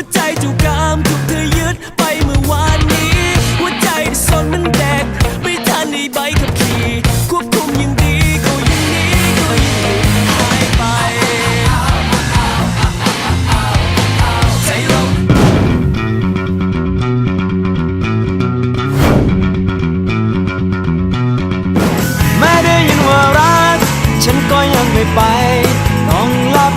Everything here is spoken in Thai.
วใจเจ้กามถูกเธอยึดไปเมื่อวานนี้ หัวใจที่สนมันแดก ไม่ทันในใบขับขี่ควบคุมยังดีก็ยังนี้ก็ยังหนีหายไป ใจลมาม้ได้ยินว่ารัก ฉันก็ยังไม่ไป ต้องลับ